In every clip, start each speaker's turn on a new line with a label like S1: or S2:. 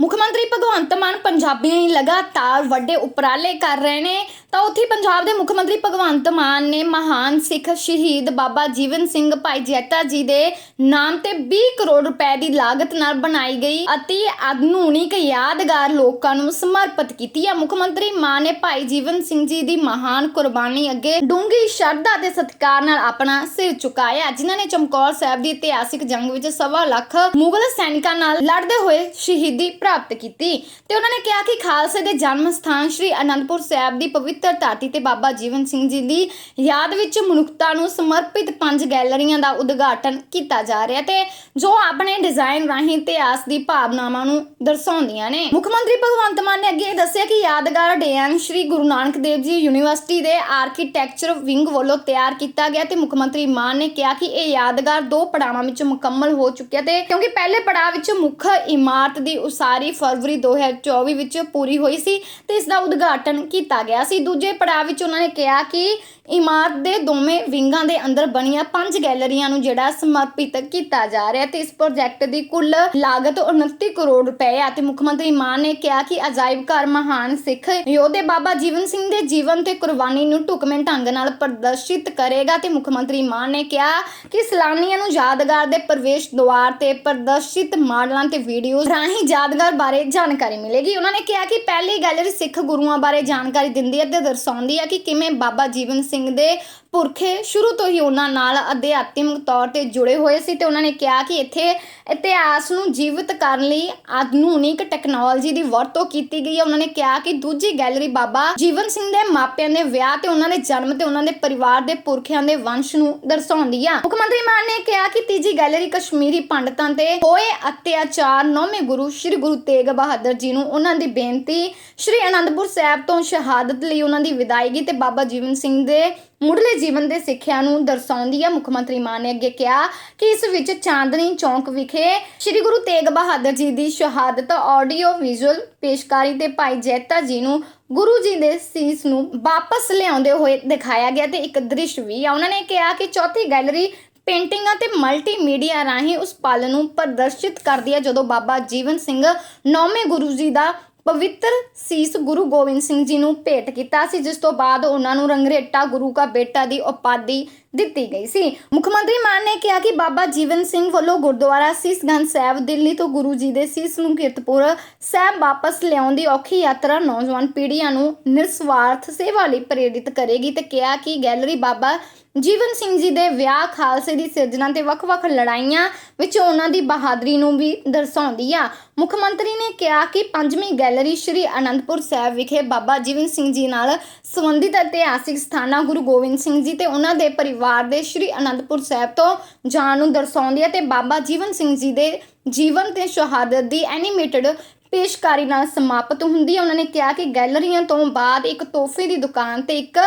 S1: ਮੁੱਖ ਮੰਤਰੀ ਭਗਵੰਤ ਮਾਨ ਪੰਜਾਬੀਆਂ ਲਈ ਲਗਾਤਾਰ ਵੱਡੇ ਉਪਰਾਲੇ ਕਰ ਰਹੇ ਨੇ। ਤਾਂ ਉੱਥੇ ਪੰਜਾਬ ਦੇ ਮੁੱਖ ਮੰਤਰੀ ਭਗਵੰਤ ਮਾਨ ਨੇ ਮਹਾਨ ਸਿੱਖ ਸ਼ਹੀਦ ਬਾਬਾ ਜੀਵਨ ਸਿੰਘ ਭਾਈ ਜੈਤਾ ਜੀ ਦੇ ਨਾਮ ਤੇ 20 ਕਰੋੜ ਰੁਪਏ ਦੀ ਲਾਗਤ ਨਾਲ ਬਣਾਈ ਗਈ ਅਤੀ ਆਧੁਨਿਕ ਯਾਦਗਾਰ ਲੋਕਾਂ ਨੂੰ ਸਮਰਪਿਤ ਕੀਤੀ ਹੈ ਮੁੱਖ ਮੰਤਰੀ ਮਾਨ ਨੇ ਭਾਈ ਜੀਵਨ ਸਿੰਘ ਜੀ ਦੀ ਮਹਾਨ ਕੁਰਬਾਨੀ ਅੱਗੇ ਡੂੰਘੀ ਸ਼ਰਧਾ ਤੇ ਸਤਿਕਾਰ ਨਾਲ ਆਪਣਾ ਸਿਰ ਝੁਕਾਇਆ, ਜਿਨ੍ਹਾਂ ਨੇ ਚਮਕੌਰ ਸਾਹਿਬ ਦੀ ਇਤਿਹਾਸਿਕ ਜੰਗ ਵਿੱਚ ਸਵਾ ਲੱਖ ਮੁਗਲ ਸੈਨਿਕਾਂ ਨਾਲ ਲੜਦੇ ਹੋਏ ਸ਼ਹੀਦੀ ਪ੍ਰਾਪਤ ਕੀਤੀ ਤੇ ਉਹਨਾਂ ਨੇ ਕਿਹਾ ਕਿ ਖਾਲਸੇ ਦੇ ਜਨਮ ਸਥਾਨ ਸ੍ਰੀ ਅਨੰਦਪੁਰ ਸਾਹਿਬ ਦੀ ਪਵਿੱਤਰ ਧਰਤੀ ਤੇ ਬਾਬਾ ਜੀਵਨ ਸਿੰਘ ਜੀ ਦੀ ਯਾਦ ਵਿੱਚ ਮਨੁੱਖਤਾ ਨੂੰ ਸਮਰਪਿਤ ਪੰਜ ਗੈਲਰੀਆਂ ਦਾ ਉਦਘਾਟਨ ਕੀਤਾ ਜਾ ਰਿਹਾ ਤੇ ਜੋ ਆਪਣੇ ਡਿਜ਼ਾਈਨ ਰਾਹੀਂ ਇਤਿਹਾਸ ਦੀ ਭਾਵਨਾਵਾਂ ਨੂੰ ਦਰਸਾਉਂਦੀਆਂ ਨੇ। ਮੁੱਖ ਮੰਤਰੀ ਭਗਵੰਤ ਮਾਨ ਨੇ ਅੱਗੇ ਦੱਸਿਆ ਕਿ ਯਾਦਗਾਰ ਡਿਜ਼ਾਈਨ ਸ੍ਰੀ ਗੁਰੂ ਨਾਨਕ ਦੇਵ ਜੀ ਯੂਨੀਵਰਸਿਟੀ ਦੇ ਆਰਕੀਟੈਕਚਰ ਵਿੰਗ ਵੱਲੋਂ ਤਿਆਰ ਕੀਤਾ ਗਿਆ ਤੇ ਮੁੱਖ ਮੰਤਰੀ ਮਾਨ ਨੇ ਕਿਹਾ ਕਿ ਇਹ ਯਾਦਗਾਰ ਦੋ ਪੜਾਵਾਂ ਵਿੱਚ ਮੁਕੰਮਲ ਹੋ ਚੁੱਕਿਆ ਤੇ ਕਿਉਂਕਿ ਪਹਿਲੇ ਪੜਾਅ ਵਿੱਚ ਮੁੱਖ ਇਮਾਰਤ ਦੀ ਉਸਾਰੀ ਫਰਵਰੀ 2024 ਵਿੱਚ ਪੂਰੀ ਹੋਈ ਸੀ ਤੇ ਇਸ ਦਾ ਉਦਘਾਟਨ ਕੀਤਾ ਗਿਆ ਸੀ। ਦੂਜੇ ਪੜਾਅ ਵਿੱਚ ਉਹਨਾਂ ਨੇ ਕਿਹਾ ਕਿ ਇਮਾਰਤ ਦੇ ਦੋਵੇਂ ਵਿੰਗਾਂ ਦੇ ਅੰਦਰ ਬਣੀਆਂ ਪੰਜ ਗੈਲਰੀਆਂ ਨੂੰ ਜਿਹੜਾ ਸਮਰਪਿਤ ਕੀਤਾ ਜਾ ਰਿਹਾ ਤੇ ਇਸ ਪ੍ਰੋਜੈਕਟ ਦੀ ਕੁੱਲ ਲਾਗਤ 29 ਕਰੋੜ ਰੁਪਏ ਆ ਤੇ ਮੁੱਖ ਮੰਤਰੀ ਮਾਨ ਨੇ ਕਿਹਾ ਕਿ ਅਜਾਇਬ ਘਰ ਮਹਾਨ ਸਿੱਖ ਯੋਧੇ ਬਾਬਾ ਜੀਵਨ ਸਿੰਘ ਦੇ ਜੀਵਨ ਤੇ ਕੁਰਬਾਨੀ ਨੂੰ ਢੁਕਵੇਂ ਢੰਗ ਨਾਲ ਪ੍ਰਦਰਸ਼ਿਤ ਕਰੇਗਾ ਤੇ ਮੁੱਖ ਮੰਤਰੀ ਮਾਨ ਨੇ ਕਿਹਾ ਕਿ ਸੈਲਾਨੀਆਂ ਨੂੰ ਯਾਦਗਾਰ ਦੇ ਪ੍ਰਵੇਸ਼ ਦੁਆਰ ਤੇ ਪ੍ਰਦਰਸ਼ਿਤ ਮਾਡਲਾਂ ਤੇ ਵੀਡੀਓਜ਼ ਰਾਹੀਂ ਯਾਦਗਾਰ ਬਾਰੇ ਜਾਣਕਾਰੀ ਮਿਲੇਗੀ। ਉਹਨਾਂ ਨੇ ਕਿਹਾ ਕਿ ਪਹਿਲੀ ਗੈਲਰੀ ਸਿੱਖ ਗੁਰੂਆਂ ਬਾਰੇ ਜਾਣਕਾਰੀ ਦਿੰਦੀ ਹੈ ਤੇ ਦਰਸਾਉਂਦੀ ਹੈ ਕਿ ਕਿਵੇਂ ਬਾਬਾ ਜੀਵਨ ਸਿੰਘ ਦੇ ਪੁਰਖੇ ਸ਼ੁਰੂ ਤੋਂ ਹੀ ਉਹਨਾਂ ਨਾਲ ਅਧਿਆਤਮਿਕ ਤੌਰ ਤੇ ਜੁੜੇ ਹੋਏ ਸੀ ਤੇ ਉਹਨਾਂ ਨੇ ਕਿਹਾ ਕਿ ਇੱਥੇ ਇਤਿਹਾਸ ਨੂੰ ਜੀਵਿਤ ਕਰਨ ਲਈ ਆਧੁਨਿਕ ਟੈਕਨੋਲੋਜੀ ਦੀ ਵਰਤੋਂ ਕੀਤੀ ਗਈ ਹੈ। ਉਹਨਾਂ ਨੇ ਕਿਹਾ ਕਿ ਦੂਜੀ ਗੈਲਰੀ ਬਾਬਾ ਜੀਵਨ ਸਿੰਘ ਦੇ ਮਾਪਿਆਂ ਦੇ ਵਿਆਹ ਤੇ ਉਹਨਾਂ ਦੇ ਜਨਮ ਤੇ ਉਹਨਾਂ ਦੇ ਪਰਿਵਾਰ ਦੇ ਪੁਰਖਿਆਂ ਦੇ ਵੰਸ਼ ਨੂੰ ਦਰਸਾਉਂਦੀ ਆ। ਮੁੱਖ ਮੰਤਰੀ ਮਾਨ ਨੇ ਕਿਹਾ ਕਿ ਤੀਜੀ ਗੈਲਰੀ ਕਸ਼ਮੀਰੀ ਪੰਡਤਾਂ ਤੇ ਹੋਏ ਅਤਿਆਚਾਰ ਨੌਵੇਂ ਗੁਰੂ ਸ੍ਰੀ ਗੁਰੂ ਤੇਗ ਬਹਾਦਰ ਜੀ ਨੂੰ ਉਹਨਾਂ ਦੀ ਬੇਨਤੀ ਸ੍ਰੀ ਅਨੰਦਪੁਰ ਸਾਹਿਬ ਤੋਂ ਸ਼ਹਾਦਤ ਲਈ ਉਹਨਾਂ ਦੀ ਵਿਦਾਇਗੀ ਤੇ ਬਾਬਾ ਜੀਵਨ ਸਿੰਘ ਦੇ ਮੁੱਢਲੇ ਜੀਵਨ ਦੇ ਸਿੱਖਿਆ ਨੂੰ ਦਰਸਾਉਂਦੀ ਹੈ ਮੁੱਖ ਮੰਤਰੀ ਮਾਨ ਨੇ ਅੱਗੇ ਕਿਹਾ ਕਿ ਇਸ ਵਿੱਚ ਚਾਂਦਨੀ ਚੌਂਕ ਵਿਖੇ ਸ੍ਰੀ ਗੁਰੂ ਤੇਗ ਬਹਾਦਰ ਜੀ ਦੀ ਸ਼ਹਾਦਤ ਆਡੀਓ ਵਿਜ਼ੂਅਲ ਪੇਸ਼ਕਾਰੀ ਤੇ ਭਾਈ ਜੈਤਾ ਜੀ ਨੂੰ ਗੁਰੂ ਜੀ ਦੇ ਸੀਸ ਨੂੰ ਵਾਪਸ ਲਿਆਉਂਦੇ ਹੋਏ ਦਿਖਾਇਆ ਗਿਆ ਤੇ ਇੱਕ ਦ੍ਰਿਸ਼ ਵੀ ਆ। ਉਹਨਾਂ ਨੇ ਕਿਹਾ ਕਿ ਚੌਥੀ ਗੈਲਰੀ ਪੇਂਟਿੰਗਾਂ ਤੇ ਮਲਟੀਮੀਡੀਆ ਰਾਹੀਂ ਉਸ ਪਲ ਨੂੰ ਪ੍ਰਦਰਸ਼ਿਤ ਕਰਦੀ ਹੈ ਜਦੋਂ ਬਾਬਾ ਜੀਵਨ ਸਿੰਘ ਨੌਵੇਂ ਗੁਰੂ ਜੀ ਦਾ ਪਵਿੱਤਰ ਸੀਸ ਗੁਰੂ ਗੋਬਿੰਦ ਸਿੰਘ ਜੀ ਨੂੰ ਭੇਟ ਕੀਤਾ ਸੀ, ਜਿਸ ਤੋਂ ਬਾਅਦ ਉਹਨਾਂ ਨੂੰ ਰੰਗਰੇਟਾ ਗੁਰੂ ਕਾ ਬੇਟਾ ਦੀ ਉਪਾਧੀ ਦਿੱਤੀ ਗਈ ਸੀ। ਮੁੱਖ ਮੰਤਰੀ ਮਾਨ ਨੇ ਕਿਹਾ ਕਿ ਬਾਬਾ ਜੀਵਨ ਸਿੰਘ ਵੱਲੋਂ ਗੁਰਦੁਆਰਾ ਸੀਸਗੰਜ ਸਾਹਿਬ ਦਿੱਲੀ ਤੋਂ ਗੁਰੂ ਜੀ ਦੇ ਸੀਸ ਨੂੰ ਕੀਰਤਪੁਰ ਸਾਹਿਬ ਵਾਪਸ ਲਿਆਉਣ ਦੀ ਔਖੀ ਯਾਤਰਾ ਨੌਜਵਾਨ ਪੀੜ੍ਹੀਆਂ ਨੂੰ ਨਿਰਸਵਾਰਥ ਸੇਵਾ ਲਈ ਪ੍ਰੇਰਿਤ ਕਰੇਗੀ ਤੇ ਕਿਹਾ ਕਿ ਗੈਲਰੀ ਬਾਬਾ ਜੀਵਨ ਸਿੰਘ ਜੀ ਦੇ ਵਿਆਹ ਖਾਲਸੇ ਦੀ ਸਿਰਜਣਾ ਤੇ ਵੱਖ-ਵੱਖ ਲੜਾਈਆਂ ਵਿੱਚ ਉਹਨਾਂ ਦੀ ਬਹਾਦਰੀ ਨੂੰ ਵੀ ਦਰਸਾਉਂਦੀ ਆ। ਮੁੱਖ ਮੰਤਰੀ ਨੇ ਕਿਹਾ ਕਿ ਪੰਜਵੀਂ ਗੈਲਰੀ ਸ਼੍ਰੀ ਅਨੰਦਪੁਰ ਸਾਹਿਬ ਵਿਖੇ ਬਾਬਾ ਜੀਵਨ ਸਿੰਘ ਜੀ ਨਾਲ ਸੰਬੰਧਿਤ ਇਤਿਹਾਸਿਕ ਸਥਾਨਾਂ ਗੁਰੂ ਗੋਬਿੰਦ ਸਿੰਘ ਜੀ ਤੇ ਉਹਨਾਂ ਦੇ ਪਰਿਵਾਰ ਦੇ ਸ਼੍ਰੀ ਅਨੰਦਪੁਰ ਸਾਹਿਬ ਤੋਂ ਜਾਣ ਨੂੰ ਦਰਸਾਉਂਦੀ ਹੈ ਤੇ ਬਾਬਾ ਜੀਵਨ ਸਿੰਘ ਜੀ ਦੇ ਜੀਵਨ ਤੇ ਸ਼ਹਾਦਤ ਦੀ ਐਨੀਮੇਟਡ ਪੇਸ਼ਕਾਰੀ ਨਾਲ ਸਮਾਪਤ ਹੁੰਦੀ ਹੈ ਉਹਨਾਂ ਨੇ ਕਿਹਾ ਕਿ ਗੈਲਰੀਆਂ ਤੋਂ ਬਾਅਦ ਇੱਕ ਤੋਹਫੇ ਦੀ ਦੁਕਾਨ ਤੇ ਇੱਕ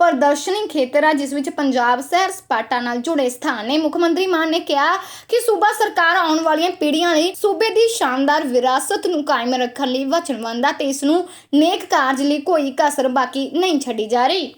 S1: ਪ੍ਰਦਰਸ਼ਨੀ ਖੇਤਰ ਆ, ਜਿਸ ਵਿੱਚ ਪੰਜਾਬ ਸੈਰ ਸਪਾਟਾ ਨਾਲ ਜੁੜੇ ਸਥਾਨ ਨੇ ਮੁੱਖ ਮੰਤਰੀ ਮਾਨ ਨੇ ਕਿਹਾ ਕਿ ਸੂਬਾ ਸਰਕਾਰ ਆਉਣ ਵਾਲੀਆਂ ਪੀੜ੍ਹੀਆਂ ਲਈ ਸੂਬੇ ਦੀ ਸ਼ਾਨਦਾਰ ਵਿਰਾਸਤ ਨੂੰ ਕਾਇਮ ਰੱਖਣ ਲਈ ਵਚਨਬੱਧ ਆ ਤੇ ਇਸ ਨੂੰ ਨੇਕ ਕਾਰਜ ਲਈ ਕੋਈ ਕਸਰ ਬਾਕੀ ਨਹੀਂ ਛੱਡੀ ਜਾ ਰਹੀ।